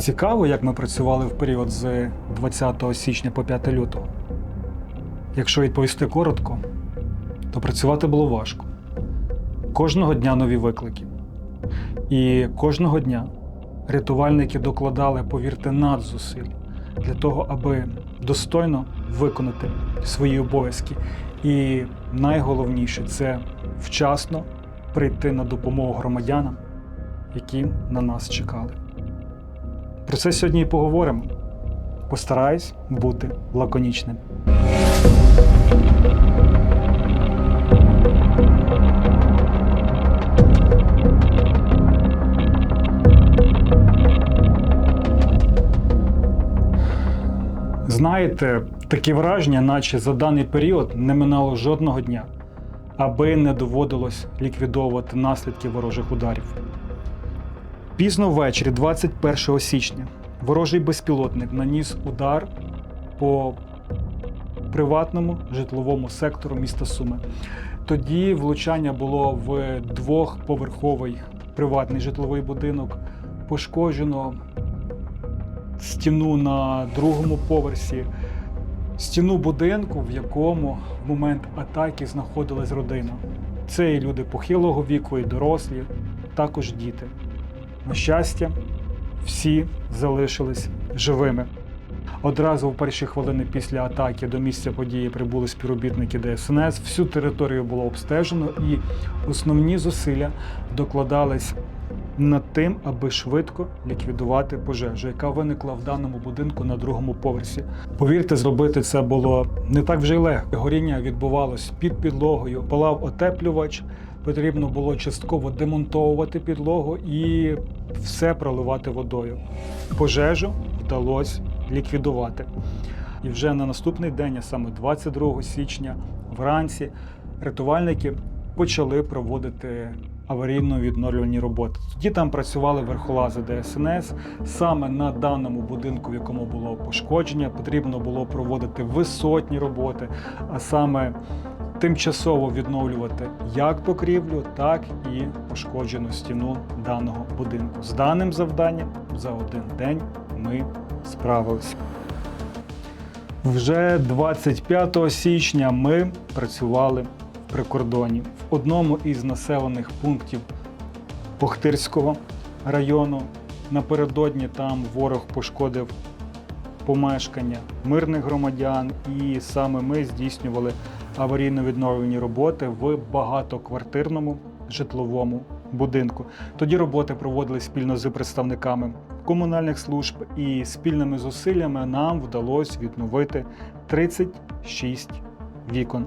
Цікаво, як ми працювали в період з 20 січня по 5 лютого. Якщо відповісти коротко, то працювати було важко. Кожного дня нові виклики. І кожного дня рятувальники докладали, повірте, надзусиль для того, аби достойно виконати свої обов'язки. І найголовніше це вчасно прийти на допомогу громадянам, які на нас чекали. Про це сьогодні і поговоримо. Постараюсь бути лаконічним. Знаєте, таке враження, наче за даний період не минало жодного дня, аби не доводилось ліквідовувати наслідки ворожих ударів. Пізно ввечері, 21 січня, ворожий безпілотник наніс удар по приватному житловому сектору міста Суми. Тоді влучання було в двохповерховий приватний житловий будинок. Пошкоджено стіну на другому поверсі, стіну будинку, в якому в момент атаки знаходилась родина. Це і люди похилого віку, і дорослі, також діти. На щастя, всі залишились живими. Одразу в перші хвилини після атаки до місця події прибули співробітники ДСНС. Всю територію було обстежено, і основні зусилля докладались над тим, аби швидко ліквідувати пожежу, яка виникла в даному будинку на другому поверсі. Повірте, зробити це було не так вже й легко. Горіння відбувалось під підлогою, палав отеплювач. Потрібно було частково демонтовувати підлогу і все проливати водою. Пожежу вдалося ліквідувати. І вже на наступний день, а саме 22 січня, вранці, рятувальники почали проводити аварійно-відновлювальні роботи. Тоді там працювали верхолази ДСНС. Саме на даному будинку, в якому було пошкодження, потрібно було проводити висотні роботи, а саме тимчасово відновлювати як покрівлю, так і пошкоджену стіну даного будинку. З даним завданням за один день ми справилися. Вже 25 січня ми працювали в прикордоні в одному із населених пунктів Похтирського району. Напередодні там ворог пошкодив помешкання мирних громадян, і саме ми здійснювали аварійно-відновлені роботи в багатоквартирному житловому будинку. Тоді роботи проводили спільно з представниками комунальних служб, і спільними зусиллями нам вдалося відновити 36 вікон.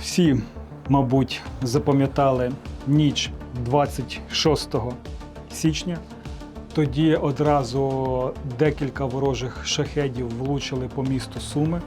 Всі, мабуть, запам'ятали ніч 26 січня. Тоді одразу декілька ворожих шахедів влучили по місту Суми.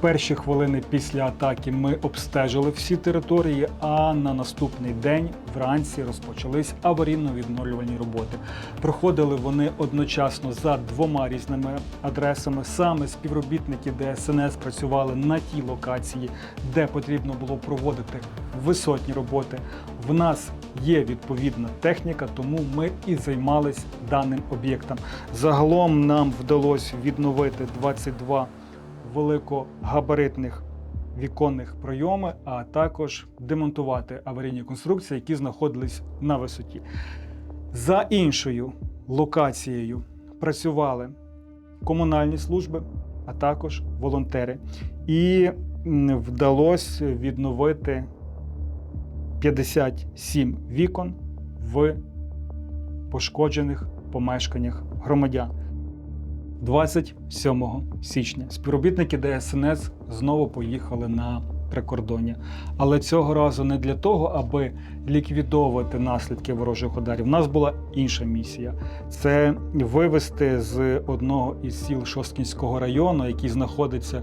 Перші хвилини після атаки ми обстежили всі території, а на наступний день вранці розпочались аварійно-відновлювальні роботи. Проходили вони одночасно за двома різними адресами. Саме співробітники ДСНС працювали на тій локації, де потрібно було проводити висотні роботи. В нас є відповідна техніка, тому ми і займались даним об'єктом. Загалом нам вдалося відновити 22 великогабаритних віконних пройоми, а також демонтувати аварійні конструкції, які знаходились на висоті. За іншою локацією працювали комунальні служби, а також волонтери. І вдалося відновити 57 вікон в пошкоджених помешканнях громадян. 27 січня співробітники ДСНС знову поїхали на прикордоння. Але цього разу не для того, аби ліквідовувати наслідки ворожих ударів. У нас була інша місія: це вивести з одного із сіл Шосткінського району, який знаходиться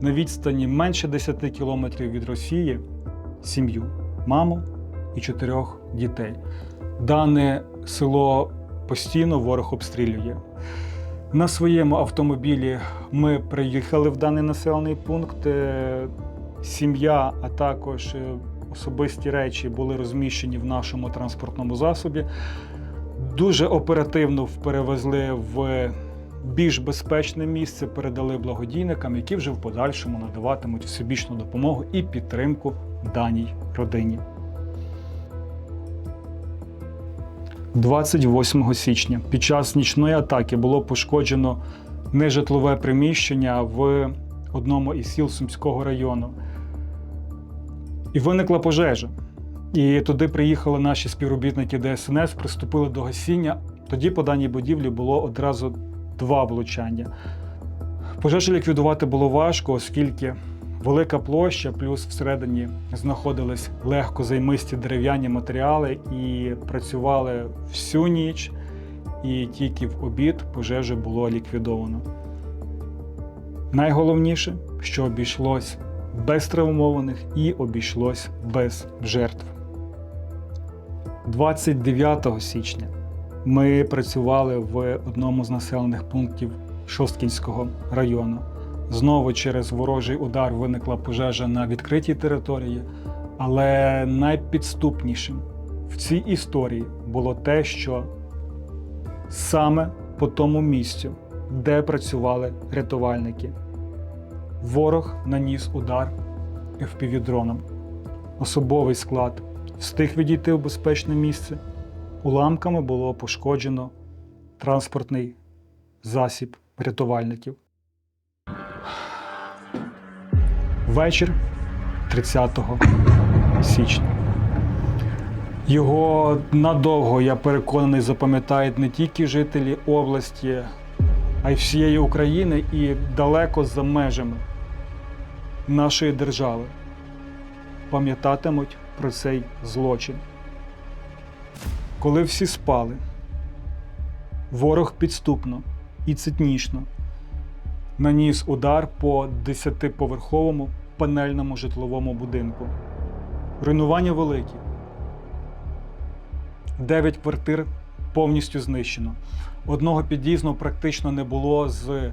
на відстані менше 10 кілометрів від Росії, сім'ю, маму і чотирьох дітей. Дане село постійно ворог обстрілює. На своєму автомобілі ми приїхали в даний населений пункт. Е, Сім'я, а також е, особисті речі були розміщені в нашому транспортному засобі. дуже оперативно перевезли в більш безпечне місце, передали благодійникам, які вже в подальшому надаватимуть всебічну допомогу і підтримку даній родині. 28 січня під час нічної атаки було пошкоджено нежитлове приміщення в одному із сіл Сумського району. І виникла пожежа. І туди приїхали наші співробітники ДСНС, приступили до гасіння. Тоді по даній будівлі було одразу два влучання. Пожежу ліквідувати було важко, оскільки велика площа, плюс всередині знаходились легко займисті дерев'яні матеріали і працювали всю ніч, і тільки в обід пожежу було ліквідовано. Найголовніше, що обійшлось без травмованих і обійшлось без жертв. 29 січня ми працювали в одному з населених пунктів Шосткінського району. Знову через ворожий удар виникла пожежа на відкритій території, але найпідступнішим в цій історії було те, що саме по тому місцю, де працювали рятувальники, ворог наніс удар FPV-дроном. Особовий склад встиг відійти в безпечне місце. Уламками було пошкоджено транспортний засіб рятувальників. Вечір 30 січня. Його надовго, я переконаний, запам'ятають не тільки жителі області, а й всієї України і далеко за межами нашої держави пам'ятатимуть про цей злочин. Коли всі спали, ворог підступно і цитнічно наніс удар по 10-поверховому панельному житловому будинку. Руйнування великі. Дев'ять квартир повністю знищено. Одного під'їзду практично не було з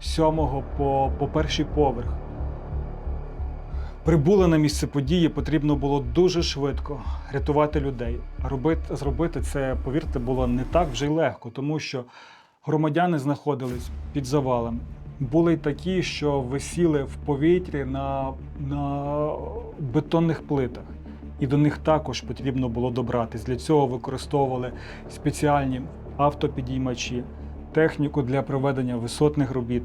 сьомого по, по перший поверх. Прибули на місце події, потрібно було дуже швидко рятувати людей. А робити, зробити це, повірте, було не так вже й легко, тому що громадяни знаходились під завалами. Були такі, що висіли в повітрі на, на бетонних плитах, і до них також потрібно було добратись. Для цього використовували спеціальні автопідіймачі, техніку для проведення висотних робіт.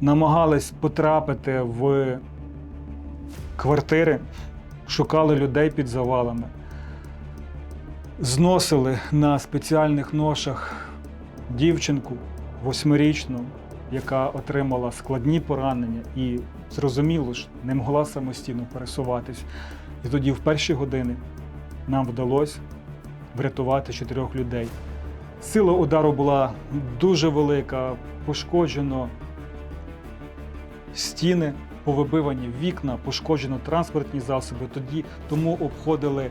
Намагались потрапити в квартири, шукали людей під завалами, зносили на спеціальних ношах дівчинку восьмирічну, яка отримала складні поранення і зрозуміло ж, не могла самостійно пересуватись. І тоді, в перші години, нам вдалося врятувати чотирьох людей. Сила удару була дуже велика, пошкоджено стіни, повибивані вікна, пошкоджено транспортні засоби. Тоді тому обходили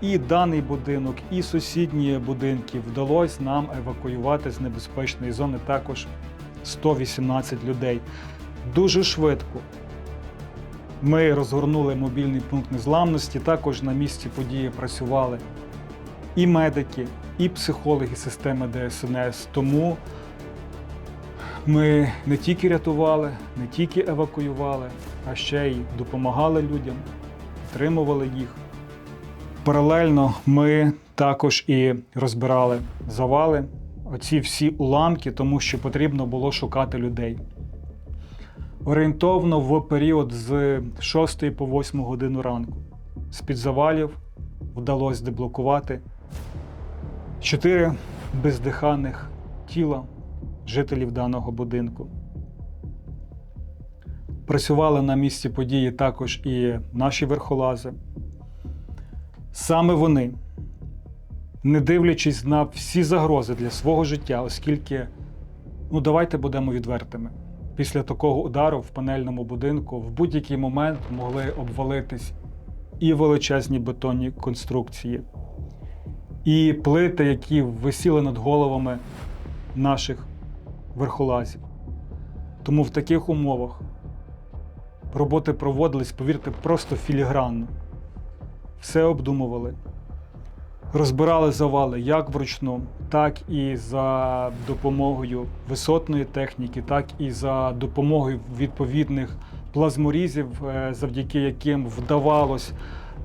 і даний будинок, і сусідні будинки. Вдалося нам евакуювати з небезпечної зони також 118 людей. Дуже швидко. Ми розгорнули мобільний пункт незламності. Також на місці події працювали і медики, і психологи системи ДСНС. Тому ми не тільки рятували, не тільки евакуювали, а ще й допомагали людям, підтримували їх. Паралельно ми також і розбирали завали, оці всі уламки, тому що потрібно було шукати людей. Орієнтовно в період з 6 по 8 годину ранку з-під завалів вдалося деблокувати чотири бездиханих тіла жителів даного будинку. Працювали на місці події також і наші верхолази. Саме вони, не дивлячись на всі загрози для свого життя, оскільки, ну давайте будемо відвертими. Після такого удару в панельному будинку в будь-який момент могли обвалитись і величезні бетонні конструкції, і плити, які висіли над головами наших верхолазів. Тому в таких умовах роботи проводились, повірте, просто філігранно. Все обдумували, Розбирали завали як вручну, так і за допомогою висотної техніки, так і за допомогою відповідних плазморізів, е, завдяки яким вдавалось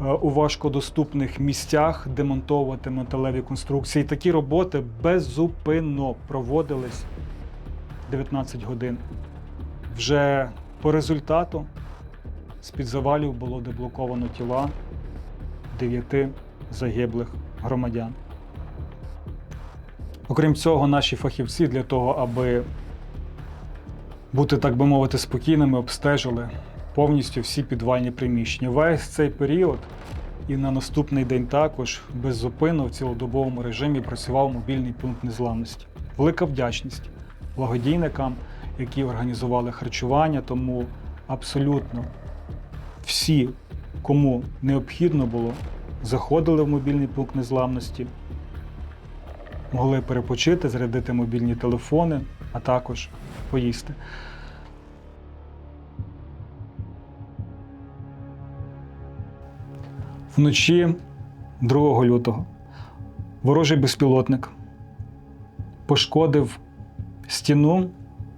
е, у важкодоступних місцях демонтовувати металеві конструкції. Такі роботи беззупинно проводились 19 годин. Вже по результату з-під завалів було деблоковано тіла дев'яти загиблих громадян. Окрім цього, наші фахівці для того, аби бути, так би мовити, спокійними, обстежили повністю всі підвальні приміщення. Весь цей період і на наступний день також беззупинно в цілодобовому режимі працював мобільний пункт незламності. Велика вдячність благодійникам, які організували харчування, тому абсолютно всі, кому необхідно було, заходили в мобільний пункт незламності, могли перепочити, зарядити мобільні телефони, а також поїсти. Вночі 2 лютого ворожий безпілотник пошкодив стіну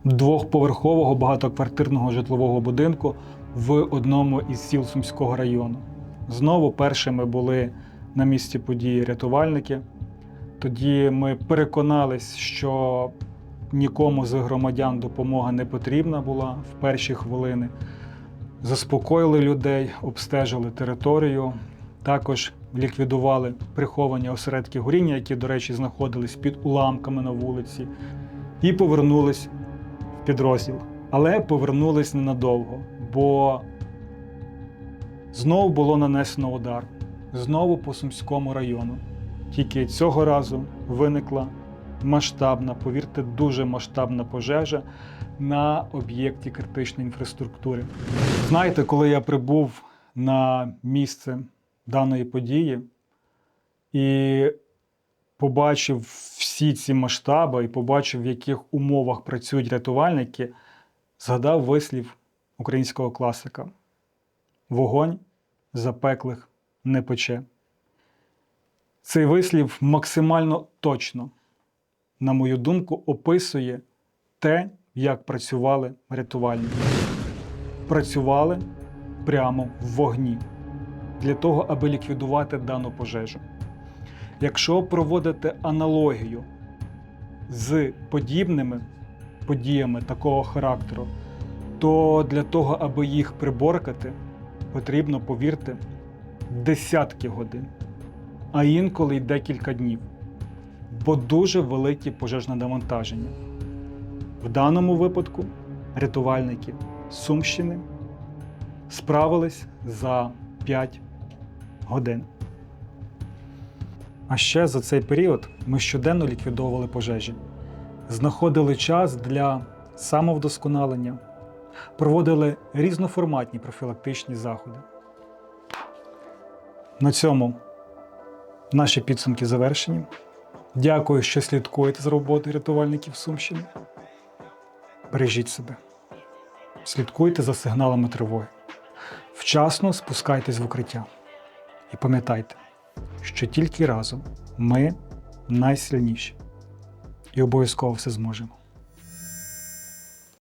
двохповерхового багатоквартирного житлового будинку в одному із сіл Сумського району. Знову першими були на місці події рятувальники. Тоді ми переконались, що нікому з громадян допомога не потрібна була в перші хвилини. Заспокоїли людей, обстежили територію, також ліквідували приховані осередки горіння, які, до речі, знаходились під уламками на вулиці, і повернулись в підрозділ. Але повернулись ненадовго, бо знову було нанесено удар, знову по Сумському району. Тільки цього разу виникла масштабна, повірте, дуже масштабна пожежа на об'єкті критичної інфраструктури. Знаєте, коли я прибув на місце даної події і побачив всі ці масштаби, і побачив, в яких умовах працюють рятувальники, згадав вислів українського класика: Вогонь запеклих не пече. Цей вислів максимально точно, на мою думку, описує те, як працювали рятувальники. Працювали прямо в вогні для того, аби ліквідувати дану пожежу. Якщо проводити аналогію з подібними подіями такого характеру, то для того, аби їх приборкати, потрібно, повірте, десятки годин, а інколи й декілька днів, бо дуже великі пожежне навантаження. В даному випадку рятувальники Сумщини справились за 5 годин. А ще за цей період ми щоденно ліквідовували пожежі, знаходили час для самовдосконалення, проводили різноформатні профілактичні заходи. На цьому наші підсумки завершені. Дякую, що слідкуєте за роботою рятувальників Сумщини. Бережіть себе. Слідкуйте за сигналами тривоги. Вчасно спускайтесь в укриття. І пам'ятайте, що тільки разом ми найсильніші і обов'язково все зможемо.